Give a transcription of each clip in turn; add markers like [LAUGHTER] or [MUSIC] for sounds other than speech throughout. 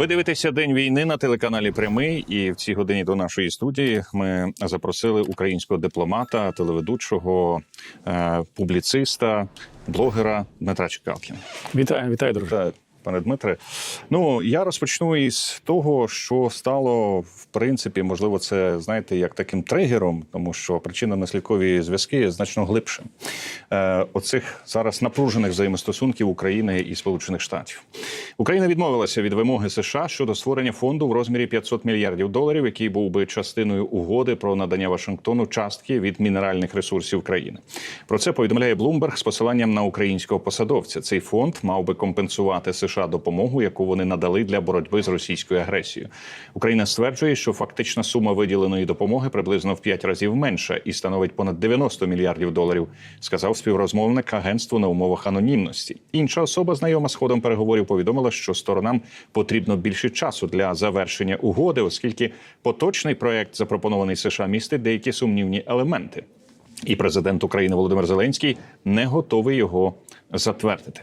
Ви дивитеся день війни на телеканалі Прямий. І в цій годині до нашої студії ми запросили українського дипломата, телеведучого, е, публіциста, блогера Дмитра Чекалкіна. Вітаю, вітаю, друже. Пане Дмитре, ну я розпочну із того, що стало в принципі, можливо, це знаєте, як таким тригером, тому що причинно-наслідкові зв'язки значно глибше е, оцих зараз напружених взаємостосунків України і Сполучених Штатів. Україна відмовилася від вимоги США щодо створення фонду в розмірі 500 мільярдів доларів, який був би частиною угоди про надання Вашингтону частки від мінеральних ресурсів країни. Про це повідомляє Bloomberg з посиланням на українського посадовця. Цей фонд мав би компенсувати США допомогу, яку вони надали для боротьби з російською агресією. Україна стверджує, що фактична сума виділеної допомоги приблизно в 5 разів менша і становить понад 90 мільярдів доларів. Сказав співрозмовник агентству на умовах анонімності. Інша особа, знайома з ходом переговорів, повідомила, що сторонам потрібно більше часу для завершення угоди, оскільки поточний проект, запропонований США, містить деякі сумнівні елементи. І президент України Володимир Зеленський не готовий його затвердити.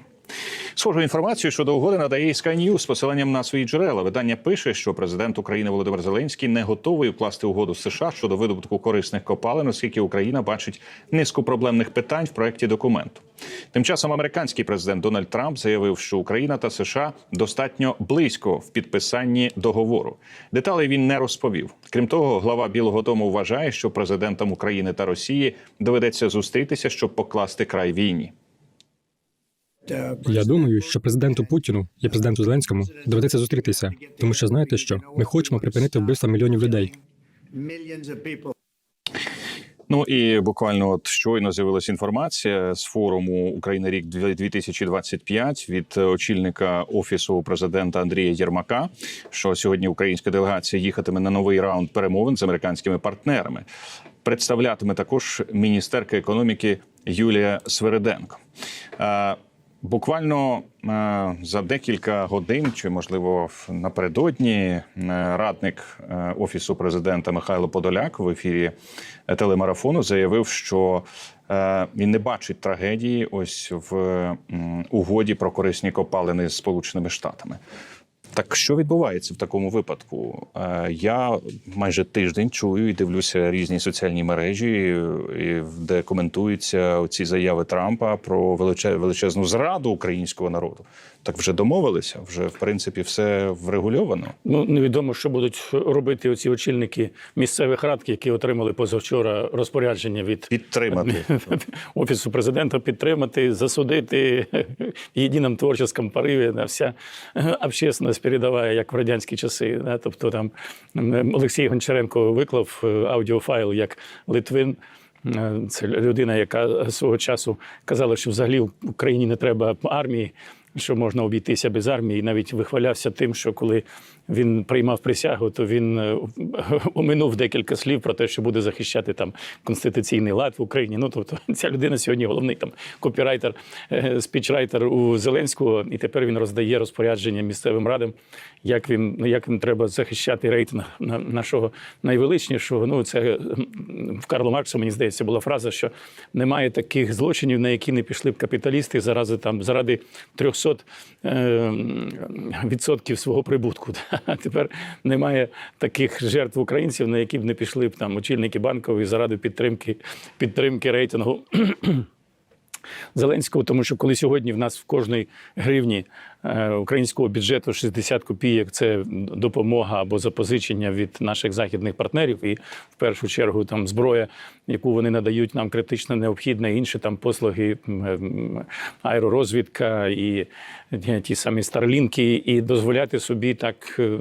Схожу інформацію щодо угоди надає і Sky News з посиланням на свої джерела. Видання пише, що президент України Володимир Зеленський не готовий укласти угоду з США щодо видобутку корисних копалин, оскільки Україна бачить низку проблемних питань в проєкті документу. Тим часом американський президент Дональд Трамп заявив, що Україна та США достатньо близько в підписанні договору. Деталей він не розповів. Крім того, глава Білого Дому вважає, що президентам України та Росії доведеться зустрітися, щоб покласти край війні. Я думаю, що президенту Путіну і президенту Зеленському доведеться зустрітися, тому що знаєте що? Ми хочемо припинити вбивство мільйонів людей. Ну і буквально от щойно з'явилася інформація з форуму Україна рік 2025 від очільника офісу президента Андрія Єрмака, що сьогодні українська делегація їхатиме на новий раунд перемовин з американськими партнерами. Представлятиме також міністерка економіки Юлія Свериденко. Буквально е, за декілька годин, чи можливо напередодні, е, радник е, офісу президента Михайло Подоляк в ефірі телемарафону заявив, що він не бачить трагедії ось в угоді про корисні копалини з Сполученими Штатами. Так що відбувається в такому випадку? Е, Я майже тиждень чую і дивлюся різні соціальні мережі, де коментуються ці заяви Трампа про величезну зраду українського народу. Так вже домовилися, вже в принципі все врегульовано. Ну невідомо, що будуть робити оці очільники місцевих рад, які отримали позавчора розпорядження від Підтримати [LAUGHS] офісу президента, підтримати, засудити [LAUGHS] в єдиному творчому пориві на вся общественность передаває, як в радянські часи. Да? Тобто там Олексій Гончаренко виклав е, аудіофайл як Литвин. Е, Це людина, яка свого часу казала, що взагалі в Україні не треба армії, що можна обійтися без армії, і навіть вихвалявся тим, що коли він приймав присягу, то він е, [LAUGHS] оминув декілька слів про те, що буде захищати там конституційний лад в Україні. Ну тобто [LAUGHS] ця людина сьогодні головний там копірайтер, е, спічрайтер у Зеленського, і тепер він роздає розпорядження місцевим радам, як він ну, як він треба захищати рейтинг на- нашого найвеличнішого. Ну це в Карла Маркса, мені здається, була фраза, що немає таких злочинів, на які не пішли б капіталісти заради там заради 300 е, відсотків свого прибутку. [LAUGHS] А тепер немає таких жертв українців, на які б не пішли б там очільники банкової заради підтримки підтримки рейтингу. [CLEARS THROAT] Зеленського, тому що коли сьогодні в нас в кожній гривні українського бюджету 60 копійок це допомога або запозичення від наших західних партнерів, і в першу чергу там зброя, яку вони надають нам критично необхідна, інші там послуги, м, аеророзвідка і е, ті самі старлінки, і дозволяти собі так е,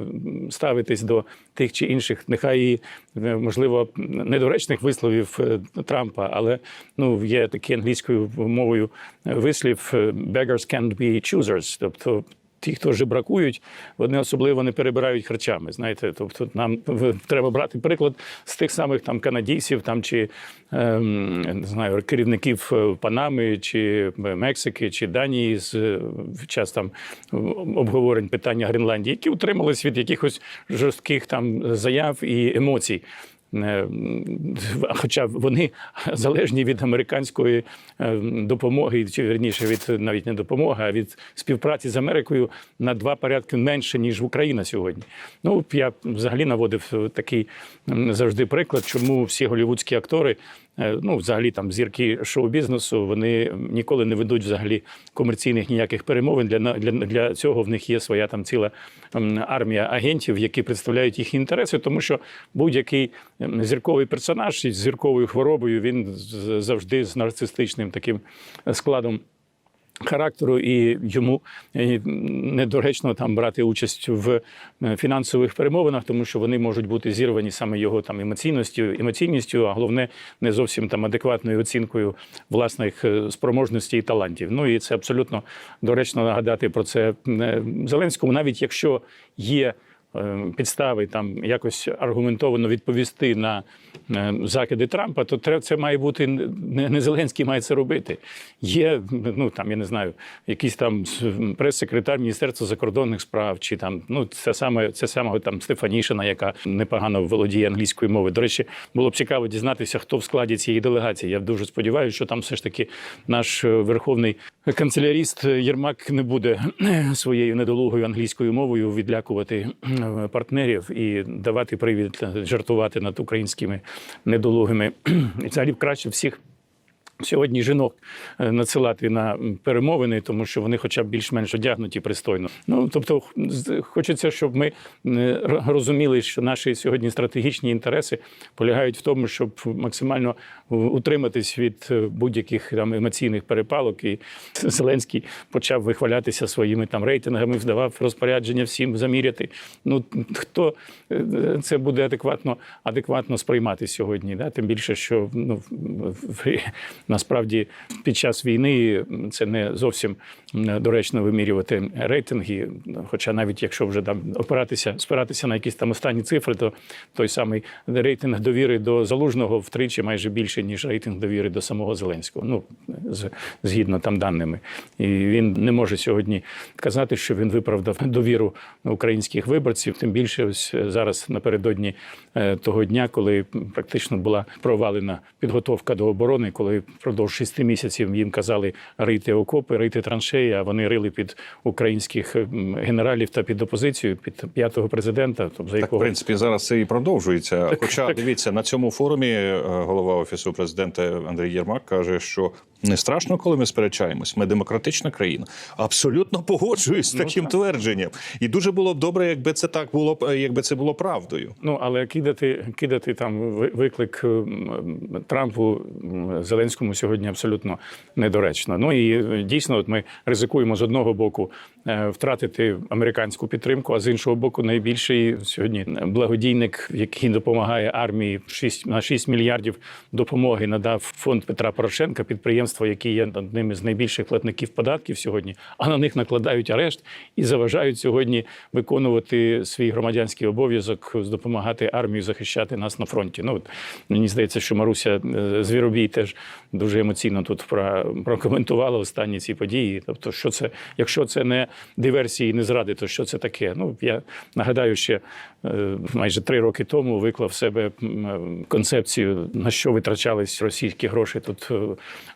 ставитись до тих чи інших, нехай і е, можливо недоречних висловів е, Трампа, але ну є такий англійською мовою вислів е, beggars can't be choosers, тобто. Ті, хто жебракують, вони особливо не перебирають харчами. Знаєте, тобто нам треба брати приклад з тих самих там канадійців, там чи ем, не знаю, керівників е, Панами, чи Мексики, чи Данії з е, в час там обговорень питання Гренландії, які утримались від якихось жорстких там заяв і емоцій. Е, хоча вони залежні від американської е, допомоги, чи верніше від навіть не допомоги, а від співпраці з Америкою на два порядки менше ніж Україна сьогодні. Ну я взагалі наводив такий завжди приклад, чому всі голівудські актори. Е, Ну, взагалі, там зірки шоу-бізнесу, вони ніколи не ведуть взагалі комерційних ніяких перемовин. Для, для, для цього в них є своя там ціла армія агентів, які представляють їхні інтереси, тому що будь-який зірковий персонаж із зірковою хворобою він завжди з нарцистичним таким складом. Характеру і йому недоречно там брати участь в е, фінансових перемовинах, тому що вони можуть бути зірвані саме його там емоційністю, емоційністю, а головне не зовсім там адекватною оцінкою власних е, спроможностей і талантів. Ну і це абсолютно доречно нагадати про це е, Зеленському, навіть якщо є. Е, Підстави там якось аргументовано відповісти на е, закиди Трампа, то це має бути не Зеленський має це робити. Є ну там я не знаю, якийсь там прес-секретар Міністерства закордонних справ, чи там ну це саме це самого там Стефанішина, яка непогано володіє англійською мовою. До речі, було б цікаво дізнатися, хто в складі цієї делегації. Я дуже сподіваюся, що там все ж таки наш е, верховний канцеляріст Єрмак не буде [CLEARS THROAT] своєю недолугою англійською мовою відлякувати партнерів і давати привід жартувати над українськими недолугими. [CLEARS THROAT] І взагалі краще всіх. Сьогодні жінок е, надсилати на перемовини, тому що вони, хоча б більш-менш одягнуті пристойно. Ну тобто, хочеться, щоб ми е, розуміли, що наші сьогодні стратегічні інтереси полягають в тому, щоб максимально утриматись від е, будь-яких там емоційних перепалок. І [LAUGHS] Зеленський почав вихвалятися своїми там рейтингами, здавав розпорядження всім заміряти. Ну хто це буде адекватно, адекватно сприймати сьогодні? Да? Тим більше, що ну в- насправді під час війни це не зовсім доречно вимірювати рейтинги. Хоча навіть якщо вже там опиратися, спиратися на якісь там останні цифри, то той самий рейтинг довіри до залужного втричі майже більше, ніж рейтинг довіри до самого Зеленського. Ну згідно там даними. І він не може сьогодні казати, що він виправдав довіру українських виборців. Тим більше ось зараз напередодні е, того дня, коли практично була провалена підготовка до оборони, коли впродовж шести місяців їм казали рити окопи, рити траншеї, а вони рили під українських генералів та під опозицію, під п'ятого президента, тобто за Так, в якого принципі, зараз це і продовжується. Хоча дивіться на цьому форумі, е, голова офісу президента Андрій Єрмак каже, що не страшно, коли ми сперечаємось. Ми демократична країна. Абсолютно погоджуюсь з таким твердженням. І дуже було б добре, якби це так було е, якби це було правдою. Ну але кидати, кидати там ви- виклик Трампу Зеленському сьогодні абсолютно недоречно. Ну і е, дійсно, от ми ризикуємо з одного боку втратити американську підтримку, а з іншого боку, найбільший сьогодні благодійник, який допомагає армії 6, на 6 мільярдів допомоги, надав фонд Петра Порошенка, підприємство, яке є одним із найбільших платників податків сьогодні, а на них накладають арешт і заважають сьогодні виконувати свій громадянський обов'язок допомагати армії захищати нас на фронті. Ну от мені здається, що Маруся е, Звіробій теж дуже емоційно тут про, прокоментувала останні ці події. Тобто, що це, якщо це не диверсії, не зради, то що це таке? Ну я нагадаю, ще е, майже три роки тому виклав в себе концепцію, на що витрачались російські гроші тут е,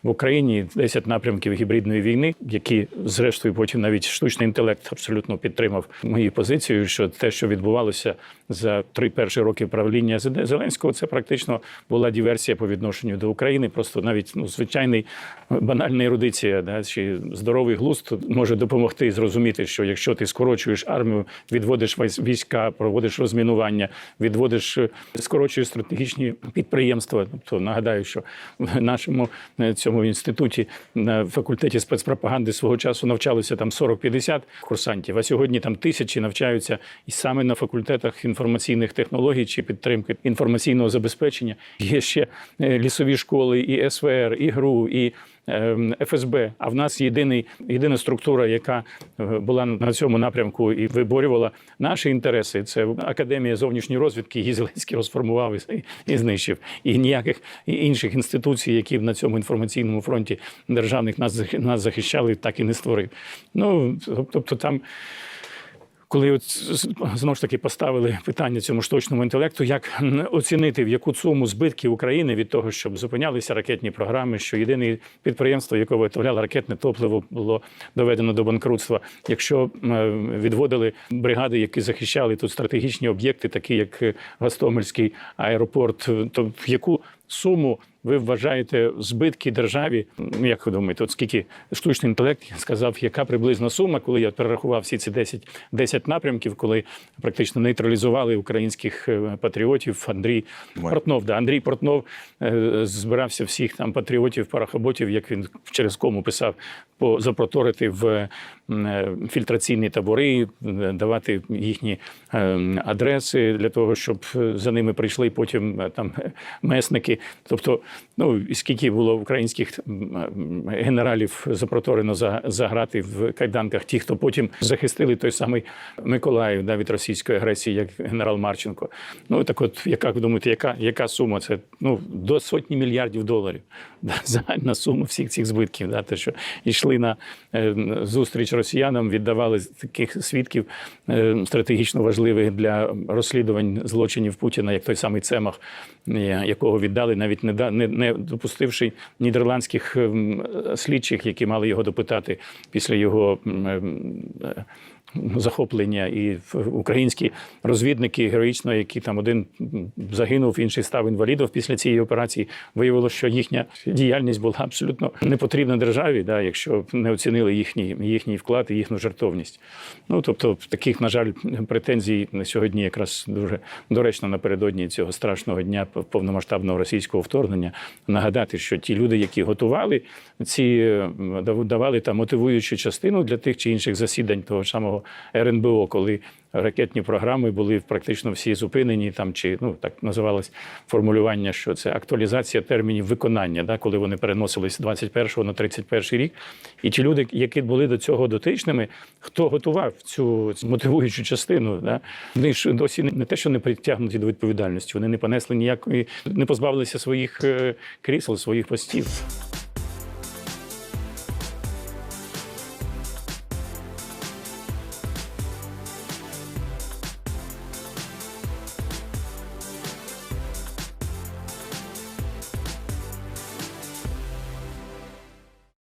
в Україні. 10 напрямків гібридної війни, які зрештою потім навіть штучний інтелект абсолютно підтримав мою позицію, що те, що відбувалося за три перші роки правління Зеленського, це практично була диверсія по відношенню до України. Просто навіть ну звичайний банальна ерудиція, да, чи здоровий глузд може допомогти зрозуміти, що якщо ти скорочуєш армію, відводиш військ- війська, проводиш розмінування, відводиш е, скорочуєш стратегічні підприємства. Тобто нагадаю, що в нашому е, цьому інституті на факультеті спецпропаганди свого часу навчалося там 40-50 курсантів, а сьогодні там тисячі навчаються і саме на факультетах інформаційних технологій чи підтримки інформаційного забезпечення. Є ще е, лісові школи, і СВР, і ГРУ, і ФСБ. А в нас єдиний єдина структура, яка е, була на цьому напрямку і виборювала наші інтереси. Це академія зовнішньої розвідки. Її Зеленський розформував і, і знищив. І ніяких інших інституцій, які на цьому інформаційному фронті державних нас нас захищали, так і не створив. Ну тобто там. Коли от знову ж таки поставили питання цьому штучному інтелекту, як оцінити в яку суму збитки України від того, щоб зупинялися ракетні програми, що єдине підприємство, яке виготовляло ракетне топливо, було доведено до банкрутства. Якщо відводили бригади, які захищали тут стратегічні об'єкти, такі як е, Гостомельський аеропорт, то в яку суму ви вважаєте збитки державі? Ну, Як ви думаєте, от скільки штучний інтелект сказав, яка приблизна сума, коли я перерахував всі ці 10, 10 напрямків, коли практично нейтралізували українських е, патріотів. Андрій Ой. Портнов, да, Андрій Портнов е, збирався всіх там патріотів, парахоботів, як він через кому писав, по запроторити в фільтраційні табори, е, давати їхні е, адреси для того, щоб е, за ними прийшли потім е, там е, месники. Тобто, ну скільки було українських генералів запроторено за, за грати в кайданках, ті, хто потім захистили той самий Миколаїв да, від російської агресії, як генерал Марченко. Ну так, от, яка ви думаєте, яка, яка сума? Це ну до сотні мільярдів доларів. Да, [LAUGHS] загальна сума всіх цих збитків. Да, те, що йшли на е, зустріч росіянам, віддавали таких свідків е, стратегічно важливих для розслідувань злочинів Путіна, як той самий Цемах, е, якого віддали, навіть не, не, не допустивши нідерландських ем, слідчих, які мали його допитати після його. ем, е, Захоплення і українські розвідники героїчно, які там один загинув, інший став інвалідом після цієї операції. Виявилося, що їхня діяльність була абсолютно не потрібна державі, да, якщо не оцінили їхній, їхній вклад і їхню жертовність. Ну тобто, таких, на жаль, претензій на сьогодні якраз дуже доречно напередодні цього страшного дня повномасштабного російського вторгнення нагадати, що ті люди, які готували ці дав- давали там мотивуючу частину для тих чи інших засідань того ж РНБО, коли ракетні програми були практично всі зупинені, там чи ну так називалось формулювання, що це актуалізація термінів виконання, да, коли вони переносились з 21 на 31 рік. І ті люди, які були до цього дотичними, хто готував цю мотивуючу частину, да, вони ж досі не те, що не притягнуті до відповідальності, вони не понесли ніякої, не позбавилися своїх е, крісел, своїх постів.